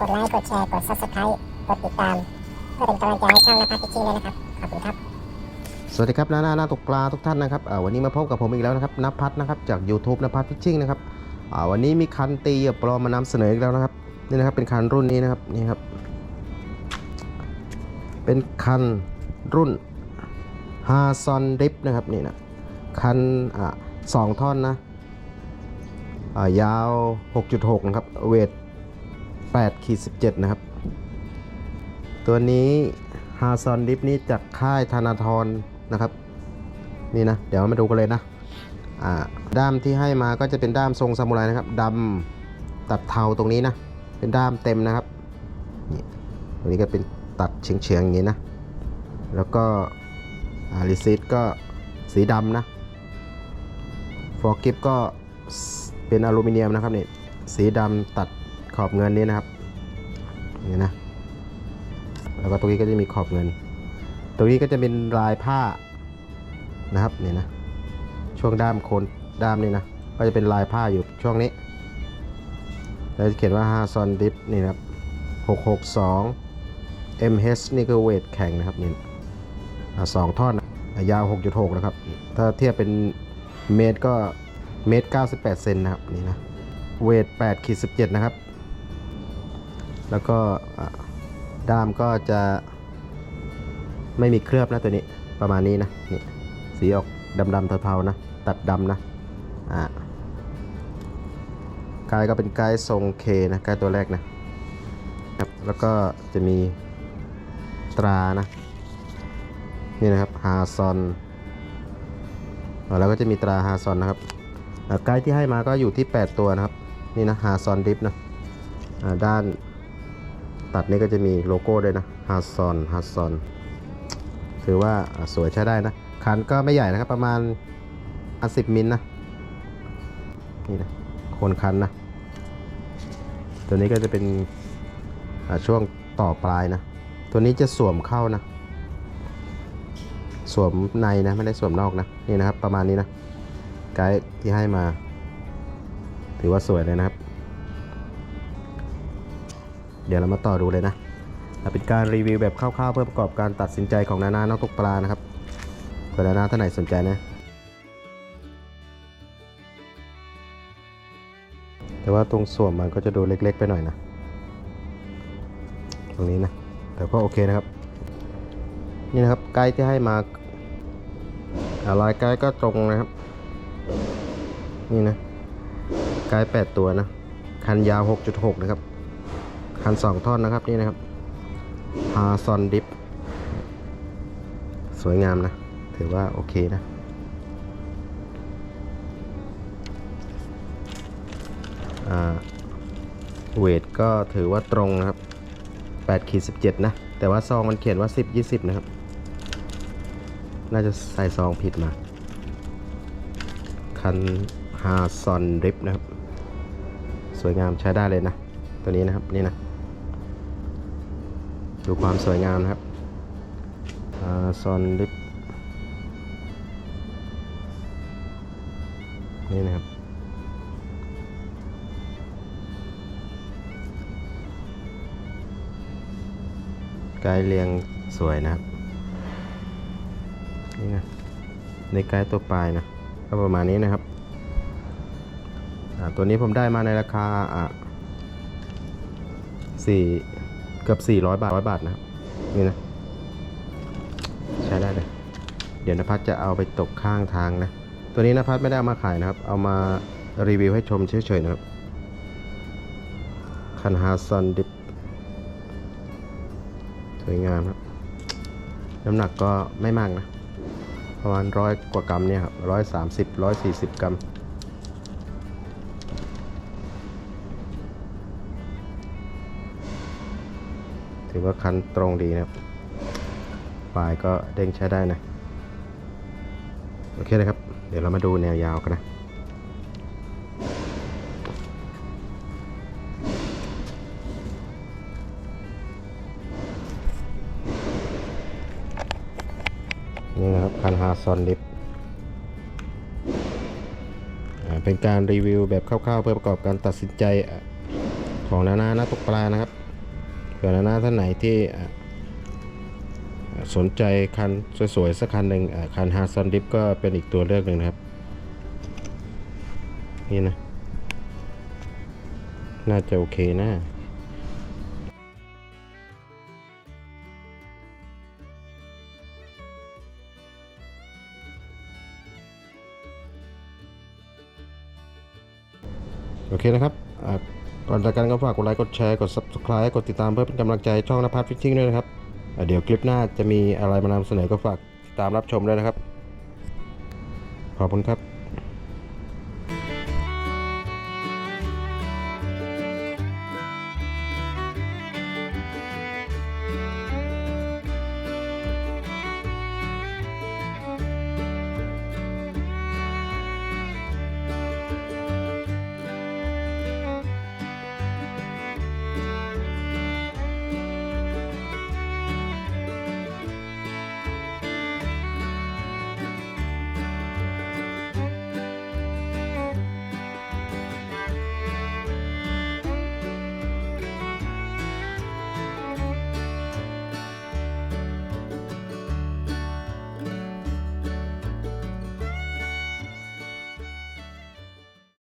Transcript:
กดไลค์กดแชร์กด subscribe กดติดตามเพื่อเป็นกำลังใจให้ช่องนภัสพิชชิ่งด้วยนะครับขอบคุณครับ สวัสดีครับน้าหน้าหน้าตกปลาทุกท่านนะครับอ่าวันนี้มาพบกับผมอีกแล้วนะครับนภัทรนะครับจาก YouTube นภัทรฟิชชิ่งนะครับอ่าวันนี้มีคันตีปลอมมานำเสนออีกแล้วนะครับนี่นะครับเป็นคันรุ่นนี้นะครับนี่ครับเป็นคันรุ่นฮาซอนดิฟนะครับนี่นะคันอ่าสองท่อนนะอ่ายาว 6.6นะครับเวท 8ขีด17 นะครับ ตัวนี้ฮาซอนดิฟนี้จากค่ายธนาธรนะครับ นี่นะ เดี๋ยวมาดูกันเลยนะอ่าด้ามที่ให้มาก็จะเป็นด้ามทรงซามูไรนะครับดำตัดเทาตรงนี้นะ เป็นด้ามเต็มนะครับนี่ตรงนี้ก็เป็นตัดเฉียงเฉียงๆอย่างนี้นะ แล้วก็ลิซิตก็สีดำนะฟอร์กิฟก็เป็นอลูมิเนียมนะครับนี่สีดำตัด ขอบเงินนี้นะครับนี่นะแล้วก็ตรงนี้ก็จะมีขอบเงิน ตรงนี้ก็จะเป็นลายผ้านะครับนี่นะช่วงด้ามโคนด้ามนี่นะก็จะเป็นลายผ้าอยู่ช่วงนี้แล้วจะเขียนว่า5ซอนดิฟนี่นะครับ662 MH นี่คือเวทแข็งนะครับนี่อ่าสองท่อนนะอายาว 6.6 นะครับ ถ้าเทียบเป็นเมตรก็เมตร 98 เซนนะครับนี่นะ เวท8ขีด17 นะครับ แล้วก็ด้ามก็จะไม่มีเคลือบนะตัวนี้ประมาณนี้นะนี่สีออกดำๆเทาๆนะ ตัดดำนะอ่ากายก็เป็นกายทรงเคนะกายตัวแรกนะครับแล้วก็จะมีตรานะนี่นะครับฮาซอนแล้วก็จะมีตราฮาซอนนะครับกายที่ให้มาก็อยู่ที่ 8 ตัวนะครับ นี่นะฮาซอนดิฟนะด้าน ตัดนี่ก็จะมีโลโก้ด้วยนะฮาร์ซอนฮาร์ซอนถือว่าสวยใช้ได้นะ คันก็ไม่ใหญ่นะครับ ประมาณอันสิบมิลนะ นี่นะโคนคันนะ ตัวนี้ก็จะเป็นช่วงต่อปลายนะ ตัวนี้จะสวมเข้านะ สวมในนะ ไม่ได้สวมนอกนะ นี่นะครับ ประมาณนี้นะ ไกด์ที่ให้มา ถือว่าสวยเลยนะครับ เดี๋ยวเรามาต่อดูเลยนะเป็นการรีวิวแบบคร่าวๆเพื่อประกอบการตัดสินใจของนานานักตกปลานะครับเผื่อนานาท่านไหนสนใจนะแต่ว่าตรงส่วมมันก็จะดูเล็กๆไปหน่อยนะ ตรงนี้นะ แต่ก็โอเคนะครับ นี่นะครับไกด์ที่ให้มาอ่าลายไกด์ก็ตรงนะครับ นี่นะไกด์8ตัวนะ คันยาว 6.6 นะครับ คันสองท่อนนะครับนี่นะครับฮาซอนดิฟสวยงามนะ ถือว่าโอเคนะอ่าเวทก็ถือว่าตรงนะครับ8ขีด17 นะ แต่ว่าซองมันเขียนว่า 10 20 นะครับ น่าจะใส่ซองผิดมา คันฮาซอนดิฟนะครับ สวยงามใช้ได้เลยนะ ตัวนี้นะครับ นี่นะ ดูความสวยงามนะครับซอนลิปนี่นะครับ ไกด์เรียงสวยนะครับ นี่นะ ในไกด์ตัวปลายนะ ก็ประมาณนี้นะครับ ตัวนี้ผมได้มาในราคาอ่าสี่ เกือบ 400 บาท100บาทนะครับ นี่นะ ใช้ได้เลย เดี๋ยวนภัสจะเอาไปตกข้างทางนะ ตัวนี้นภัสไม่ได้เอามาขายนะครับ เอามารีวิวให้ชมเฉยๆนะครับ คันฮาซันดิบ สวยงามครับ น้ำหนักก็ไม่มากนะ ประมาณร้อยกว่ากรัมเนี่ยครับร้อยสามสิบร้อยสี่สิบกรัม ถือว่าคันตรงดีนะครับปลายก็เด้งใช้ได้นะ โอเคนะครับ เดี๋ยวเรามาดูแนวยาวกันนะนี่นะครับคันฮาซอนลิฟเป็นการรีวิวแบบคร่าวๆ เพื่อประกอบการตัดสินใจของนานานักตกปลานะครับ เผื่อนะท่านไหนที่สนใจคันสวยๆสักคันหนึ่งคันฮาซันดิฟก็เป็นอีกตัวเลือกหนึ่งนะครับ นี่นะ น่าจะโอเคนะโอเคนะครับ ก่อนจากกันก็ฝากกดไลค์กดแชร์กด subscribe กดติดตามเพื่อเป็นกำลังใจช่องนภัสฟิชชิ่งด้วยนะครับเดี๋ยวคลิปหน้าจะมีอะไรมานำเสนอก็ฝากติดตามรับชมด้วยนะครับ ขอบคุณครับ